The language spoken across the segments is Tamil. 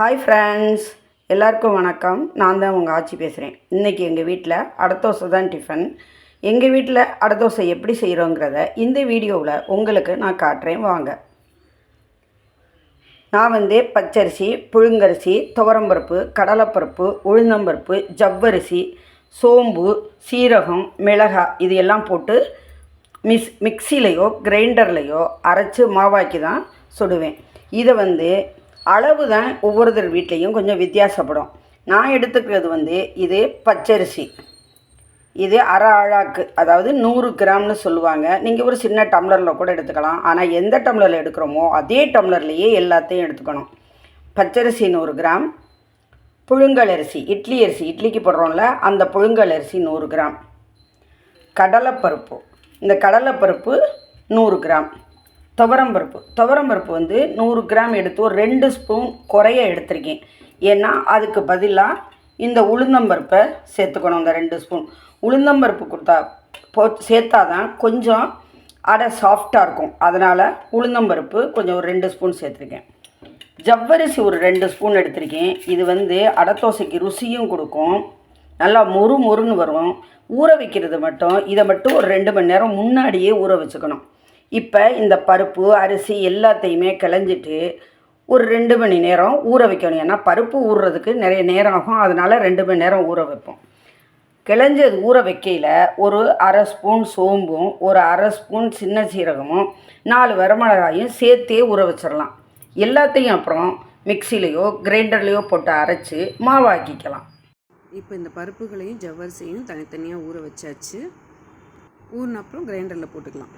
ஹாய் ஃப்ரெண்ட்ஸ் எல்லாருக்கும் வணக்கம். நான் தான் உங்கள் ஆச்சி பேசுகிறேன் இன்றைக்கி எங்கள் வீட்டில் அடத்தோசை தான் டிஃபன் எங்கள் வீட்டில் அடதோசை எப்படி செய்கிறோங்கிறத இந்த வீடியோவில் உங்களுக்கு நான் காட்டுறேன். வாங்க. நான் வந்து பச்சரிசி புழுங்கரிசி துவரம்பருப்பு கடலைப்பருப்பு உளுந்தம்பருப்பு ஜவ்வரிசி சோம்பு சீரகம் மிளகாய் இது எல்லாம் போட்டு மிஸ் மிக்சிலையோ கிரைண்டர்லையோ அரைச்சி மாவாக்கி தான் சுடுவேன். இதை வந்து அளவு தான் ஒவ்வொருத்தர் வீட்லேயும் கொஞ்சம் வித்தியாசப்படும். நான் எடுத்துக்கிறது வந்து இது பச்சரிசி. இது அரை அழாக்கு அதாவது நூறு கிராம்னு சொல்லுவாங்க. நீங்கள் ஒரு சின்ன டம்ளரில் கூட எடுத்துக்கலாம். ஆனால் எந்த டம்ளரில் எடுக்கிறோமோ அதே டம்ளர்லேயே எல்லாத்தையும் எடுத்துக்கணும். பச்சரிசி நூறு கிராம் புழுங்கல் அரிசி இட்லி அரிசி இட்லிக்கு போடுறோம்ல அந்த புழுங்கல் அரிசி நூறு கிராம். கடலைப்பருப்பு இந்த கடலைப்பருப்பு நூறு கிராம். துவரம்பருப்பு துவரம்பருப்பு வந்து நூறு கிராம் எடுத்து ஒரு ரெண்டு ஸ்பூன் குறைய எடுத்திருக்கேன். ஏன்னா அதுக்கு பதிலாக இந்த உளுந்தம்பருப்பை சேர்த்துக்கணும் இந்த ரெண்டு ஸ்பூன். உளுந்தம்பருப்பு கொடுத்தா போ சேர்த்தா தான் கொஞ்சம் அடை சாஃப்டாக இருக்கும். அதனால் உளுந்தம்பருப்பு கொஞ்சம் ஒரு ரெண்டு ஸ்பூன் சேர்த்துருக்கேன். ஜவ்வரிசி ஒரு ரெண்டு ஸ்பூன் எடுத்திருக்கேன். இது வந்து அடத்தோசைக்கு ருசியும் கொடுக்கும். நல்லா மொறு மொறுன்னு வரும். ஊற வைக்கிறது மட்டும் இதை மட்டும் ஒரு ரெண்டு மணி நேரம் முன்னாடியே ஊற வச்சுக்கணும். இப்போ இந்த பருப்பு அரிசி எல்லாத்தையுமே கிளஞ்சிட்டு ஒரு ரெண்டு மணி நேரம் ஊற வைக்கணும். ஏன்னா பருப்பு ஊறுறதுக்கு நிறைய நேரம் ஆகும். அதனால் ரெண்டு மணி நேரம் ஊற வைப்போம். கிளஞ்சது ஊற வைக்கையில் ஒரு அரை ஸ்பூன் சோம்பும் ஒரு அரை ஸ்பூன் சின்ன சீரகமும் நாலு வரமிளகாயும் சேர்த்தே ஊற வச்சிடலாம். எல்லாத்தையும் அப்புறம் மிக்சிலேயோ கிரைண்டர்லேயோ போட்டு அரைச்சி மாவாக்கிக்கலாம் இப்போ இந்த பருப்புகளையும் ஜவ்வரிசையும் தனித்தனியாக ஊற வச்சாச்சு. ஊறின அப்புறம் கிரைண்டரில் போட்டுக்கலாம்.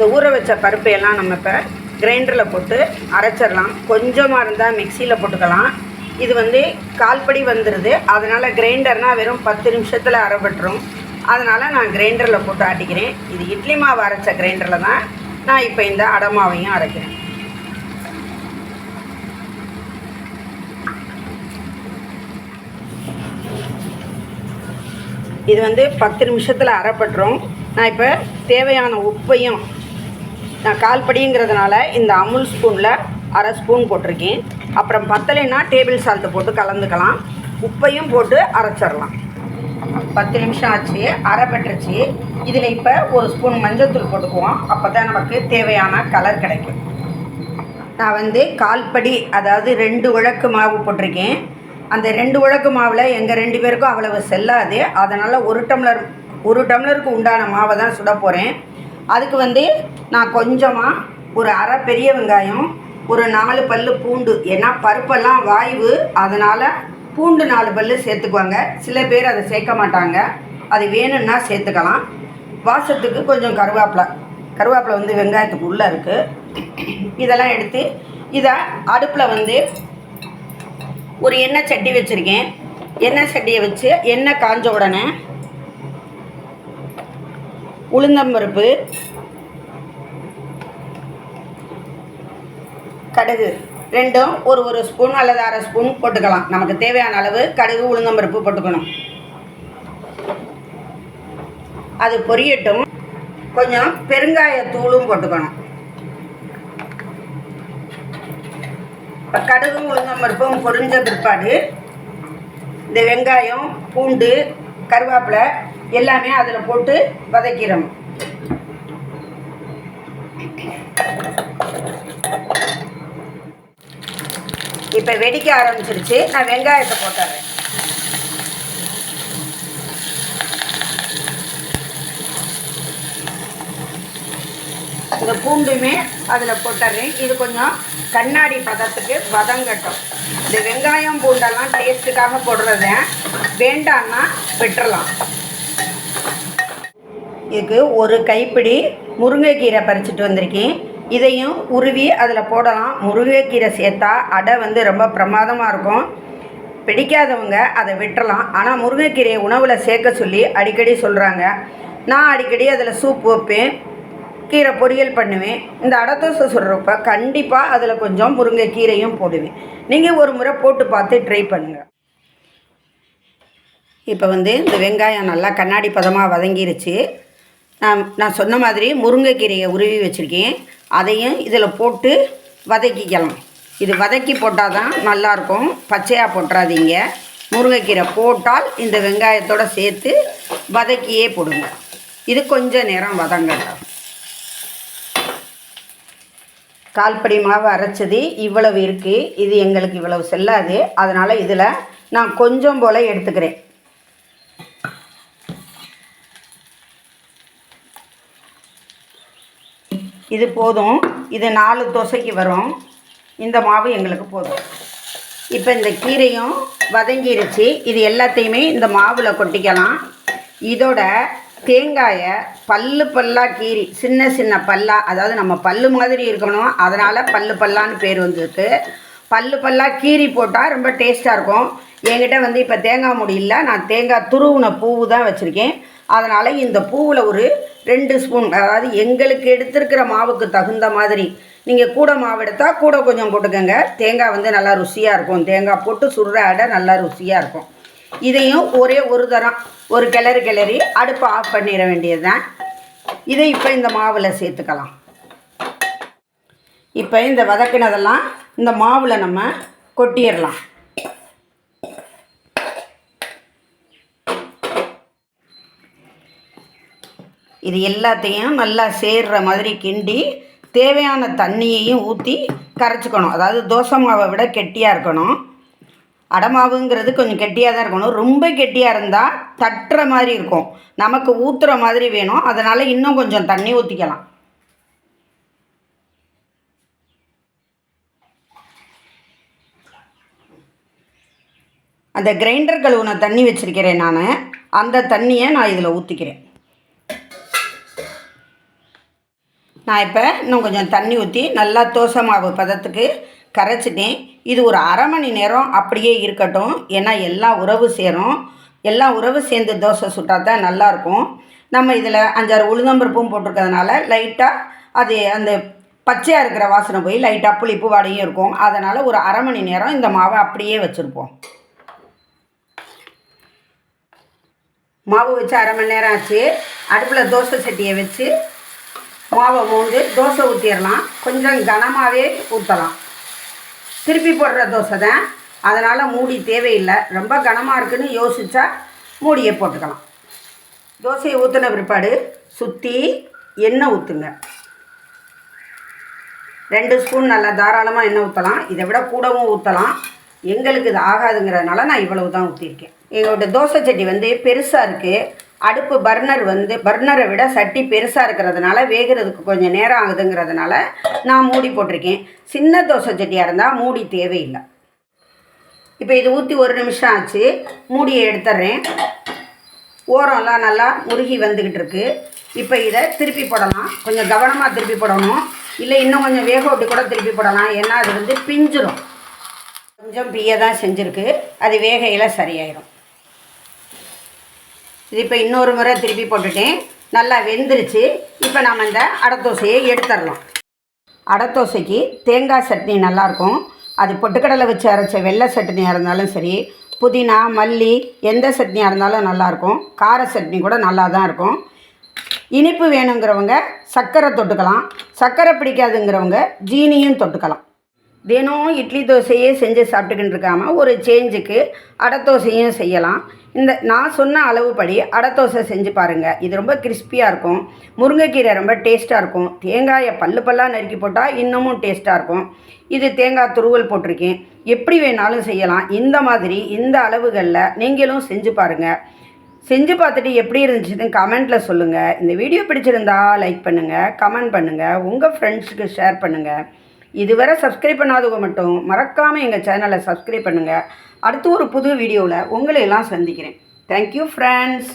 இந்த ஊற வச்ச பருப்பையெல்லாம் நம்ம இப்போ கிரைண்டரில் போட்டு அரைச்சிடலாம். கொஞ்சமாக இருந்தால் மிக்சியில் போட்டுக்கலாம். இது வந்து கால்படி வந்துடுது அதனால் கிரைண்டர்னால் வெறும் பத்து நிமிஷத்தில் அரைபட்டுரும் அதனால் நான் கிரைண்டரில் போட்டு ஆட்டிக்கிறேன். இது இட்லி மாவு அரைச்ச கிரைண்டரில் தான் நான் இப்போ இந்த அடமாவையும் அரைக்கிறேன். இது வந்து பத்து நிமிஷத்தில் அரைப்பட்டுரும். நான் இப்போ தேவையான உப்பையும் நான் கால்படிங்கிறதுனால இந்த அமுல் ஸ்பூனில் அரை ஸ்பூன் போட்டிருக்கேன். அப்புறம் பத்தலைன்னா டேபிள் சால்ட்டு போட்டு கலந்துக்கலாம். உப்பையும் போட்டு அரைச்சிடலாம். பத்து நிமிஷம் ஆச்சு அரைப்பட்டுருச்சு இதில் இப்போ ஒரு ஸ்பூன் மஞ்சள்தூள் போட்டுக்குவோம். அப்போ தான் நமக்கு தேவையான கலர் கிடைக்கும். நான் வந்து கால்படி அதாவது ரெண்டு உழக்கு மாவு போட்டிருக்கேன். அந்த ரெண்டு உழக்கு மாவில் எங்கள் ரெண்டு பேருக்கும் அவ்வளவு செல்லாது. அதனால் ஒரு டம்ளர் ஒரு டம்ளருக்கு உண்டான மாவை தான் சுட போகிறேன் அதுக்கு வந்து நான் கொஞ்சமாக ஒரு அரை பெரிய வெங்காயம் ஒரு நாலு பல் பூண்டு. ஏன்னா பருப்பெல்லாம் வாய்வு அதனால் பூண்டு நாலு பல்லு சேர்த்துக்குவாங்க. சில பேர் அதை சேர்க்க மாட்டாங்க. அது வேணும்னா சேர்த்துக்கலாம். வாசத்துக்கு கொஞ்சம் கருவேப்பிலை. கருவேப்பிலை வந்து வெங்காயத்துக்கு உள்ளே இருக்குது இதெல்லாம் எடுத்து இதை அடுப்பில் வந்து ஒரு எண்ணெய் சட்டி வச்சுருக்கேன். எண்ணெய் சட்டியை வச்சு எண்ணெய் காஞ்ச உடனே உளுந்தம்பருப்பு கடுகு. ரெண்டும் ஒரு ஒரு ஸ்பூன் அல்லது அரை ஸ்பூன் போட்டுக்கலாம். நமக்கு தேவையான அளவு கடுகு உளுந்தம்பருப்பு போட்டுக்கணும். அது பொரியட்டும். கொஞ்சம் பெருங்காயத்தூளும் போட்டுக்கணும். இப்போ கடுகும் உளுந்தம்பருப்பும் பொரிஞ்ச பிற்பாடு இந்த வெங்காயம் பூண்டு கருவேப்பிலை எல்லாமே அதில் போட்டு வதக்கிறோம். இப்போ வெடிக்க ஆரம்பிச்சிருச்சு. நான் வெங்காயத்தை போட்டுறேன். இந்த பூண்டுமே அதில் போட்டுறேன். இது கொஞ்சம் கண்ணாடி பதத்துக்கு வதங்கட்டும். இந்த வெங்காயம் பூண்டெல்லாம் டேஸ்ட்டுக்காக போடுறத வேண்டான்னா விட்டுறலாம். இதுக்கு ஒரு கைப்பிடி முருங்கைக்கீரை பறிச்சிட்டு வந்திருக்கேன். இதையும் உருவி அதில் போடலாம். முருங்கைக்கீரை சேர்த்தா அடை வந்து ரொம்ப பிரமாதமாக இருக்கும். பிடிக்காதவங்க அதை விட்டுறலாம். ஆனால் முருங்கைக்கீரையை உணவில் சேர்க்க சொல்லி அடிக்கடி சொல்கிறாங்க நான் அடிக்கடி அதில் சூப் வைப்பேன். கீரை பொரியல் பண்ணுவேன். இந்த அடத்தோசை சொல்கிறப்ப கண்டிப்பாக அதில் கொஞ்சம் முருங்கைக்கீரையும் போடுவேன். நீங்கள் ஒரு முறை போட்டு பார்த்து ட்ரை பண்ணுங்கள் இப்போ வந்து இந்த வெங்காயம் நல்லா கண்ணாடி பதமாக வதங்கிருச்சு. நான் நான் சொன்ன மாதிரி முருங்கைக்கீரையை உருவி வச்சுருக்கேன். அதையும் இதில் போட்டு வதக்கிக்கலாம். இது வதக்கி போட்டால் தான் நல்லாயிருக்கும். பச்சையாக போட்டுறாதீங்க. முருங்கைக்கீரை போட்டால் இந்த வெங்காயத்தோட சேர்த்து வதக்கியே போடுங்க. இது கொஞ்ச நேரம் வதங்கட்டும். கால்படி மாவு அரைச்சது இவ்வளவு இருக்குது இது எங்களுக்கு இவ்வளவு செல்லாது. அதனால் இதில் நான் கொஞ்சம் போல் எடுத்துக்கிறேன். இது போதும். இது நாலு தோசைக்கு வரும். இந்த மாவு எங்களுக்கு போதும். இப்போ இந்த கீரையும் வதங்கிருச்சு. இது எல்லாத்தையுமே இந்த மாவில் கொட்டிக்கலாம். இதோட தேங்காயை பல்லு பல்லா கீரி சின்ன சின்ன பல்லா அதாவது நம்ம பல்லு மாதிரி இருக்கணும். அதனால் பல்லு பல்லான்னு பேர் வந்திருக்கு. பல்லு பல்லா கீரி போட்டால் ரொம்ப டேஸ்ட்டாக இருக்கும். என்கிட்ட வந்து இப்போ தேங்காய் முடியல நான் தேங்காய் துருவின பூவு தான் வச்சுருக்கேன். அதனால் இந்த பூவில் ஒரு ரெண்டு ஸ்பூன் அதாவது எங்களுக்கு எடுத்திருக்கிற மாவுக்கு தகுந்த மாதிரி. நீங்கள் கூட மாவு எடுத்தால் கூட கொஞ்சம் போட்டுக்கோங்க. தேங்காய் வந்து நல்லா ருசியாக இருக்கும். தேங்காய் போட்டு சுடுற அடை நல்லா ருசியாக இருக்கும். இதையும் ஒரே ஒரு தரம் ஒரு கிளறி கிளறி அடுப்பை ஆஃப் பண்ணிட வேண்டியது தான் இதை இப்போ இந்த மாவில் சேர்த்துக்கலாம். இப்போ இந்த வதக்கினதெல்லாம் இந்த மாவில் நம்ம கொட்டிடலாம். இது எல்லாத்தையும் நல்லா சேர்ற மாதிரி கிண்டி தேவையான தண்ணியையும் ஊற்றி கரைச்சிக்கணும். அதாவது தோசை மாவை விட கெட்டியாக இருக்கணும். அடமாவுங்கிறது கொஞ்சம் கெட்டியாக தான் இருக்கணும். ரொம்ப கெட்டியாக இருந்தால் தட்டுற மாதிரி இருக்கும். நமக்கு ஊற்றுற மாதிரி வேணும். அதனால் இன்னும் கொஞ்சம் தண்ணி ஊற்றிக்கலாம் அந்த கிரைண்டர் கழுவுன தண்ணி வச்சுருக்கிறேன் நான். அந்த தண்ணியை நான் இதில் ஊற்றிக்கிறேன் நான் இப்போ இன்னும் கொஞ்சம் தண்ணி ஊற்றி நல்லா தோசை மாவு பதத்துக்கு கரைச்சிட்டேன். இது ஒரு அரை மணி நேரம் அப்படியே இருக்கட்டும். ஏன்னா எல்லாம் உறவு சேரும். எல்லாம் உறவு சேர்ந்து தோசை சுட்டால் தான் நல்லாயிருக்கும் நம்ம இதில் அஞ்சாறு உளுந்தம்பருப்பும் போட்டிருக்கிறதுனால லைட்டாக அது அந்த பச்சையாக இருக்கிற வாசனை போய் லைட்டாக புளிப்பு வாடையும் இருக்கும். அதனால் ஒரு அரை மணி நேரம் இந்த மாவை அப்படியே வச்சுருப்போம். மாவு வச்சு அரை மணி நேரம் ஆச்சு. அடுப்பில் தோசை சட்டியை வச்சு மாவை மூந்து தோசை ஊற்றிடலாம் கொஞ்சம் கனமாகவே ஊற்றலாம் திருப்பி போடுற தோசை தான். அதனால் மூடி தேவையில்லை. ரொம்ப கனமாக இருக்குன்னு யோசித்தா மூடியை போட்டுக்கலாம். தோசையை ஊற்றின பிற்பாடு சுற்றி எண்ணெய் ஊற்றுங்க ரெண்டு ஸ்பூன் நல்லா தாராளமாக எண்ணெய் ஊற்றலாம் இதை விட கூடவும் ஊற்றலாம் எங்களுக்கு இது ஆகாதுங்கிறதுனால நான் இவ்வளவு தான் ஊற்றிருக்கேன் எங்களோட தோசை சட்டி வந்து பெருசாக இருக்குது அடுப்பு பர்னர் வந்து பர்னரை விட சட்டி பெருசாக இருக்கிறதுனால வேகிறதுக்கு கொஞ்சம் நேரம் ஆகுதுங்கிறதுனால நான் மூடி போட்டிருக்கேன். சின்ன தோசை சட்டியாக இருந்தால் மூடி தேவையில்லை. இப்போ இது ஊற்றி ஒரு நிமிஷம் ஆச்சு. மூடியை எடுத்துட்றேன் ஓரம்லாம் நல்லா முருகி வந்துக்கிட்டு இருக்கு. இப்போ இதை திருப்பி போடலாம். கொஞ்சம் கவனமாக திருப்பி போடணும். இல்லை இன்னும் கொஞ்சம் வேக விட்டு கூட திருப்பி போடலாம். ஏன்னா அது வந்து பிஞ்சிடும் கொஞ்சம் பிய தான் செஞ்சுருக்கு. அது வேகையில் சரியாயிடும் இது இப்போ இன்னொரு முறை திருப்பி போட்டுட்டேன். நல்லா வெந்துருச்சு. இப்போ நாம் இந்த அடத்தோசையை எடுத்துடலாம். அடத்தோசைக்கு தேங்காய் சட்னி நல்லாயிருக்கும். அது பொட்டுக்கடலை வச்சு அரைச்ச வெள்ளை சட்னியாக இருந்தாலும் சரி புதினா மல்லி எந்த சட்னியாக இருந்தாலும் நல்லாயிருக்கும். கார சட்னி கூட நல்லா தான் இருக்கும். இனிப்பு வேணுங்கிறவங்க சர்க்கரை தொட்டுக்கலாம். சர்க்கரை பிடிக்காதுங்கிறவங்க ஜீனியும் தொட்டுக்கலாம். தினம் இட்லி தோசையே செஞ்சு சாப்பிட்டுக்கிட்டு இருக்காமல் ஒரு சேஞ்சுக்கு அடை தோசையும் செய்யலாம். இந்த நான் சொன்ன அளவுப்படி அடை தோசை செஞ்சு பாருங்கள் இது ரொம்ப கிறிஸ்பியாக இருக்கும். முருங்கைக்கீரை ரொம்ப டேஸ்ட்டாக இருக்கும். தேங்காயை பல்லு பல்லாக நறுக்கி போட்டால் இன்னமும் டேஸ்ட்டாக இருக்கும். இது தேங்காய் துருவல் போட்டிருக்கேன். எப்படி வேணாலும் செய்யலாம். இந்த மாதிரி இந்த அளவுகளில் நீங்களும் செஞ்சு பாருங்கள் செஞ்சு பார்த்துட்டு எப்படி இருந்துச்சுன்னு கமெண்ட்டில் சொல்லுங்கள் இந்த வீடியோ பிடிச்சிருந்தா லைக் பண்ணுங்கள் கமெண்ட் பண்ணுங்கள் உங்கள் ஃப்ரெண்ட்ஸுக்கு ஷேர் பண்ணுங்கள் இதுவரை சப்ஸ்கிரைப் பண்ணாதவங்க மட்டும் மறக்காமல் எங்கள் சேனலை சப்ஸ்கிரைப் பண்ணுங்கள் அடுத்து ஒரு புது வீடியோவில் உங்களை எல்லாம் சந்திக்கிறேன். Thank you friends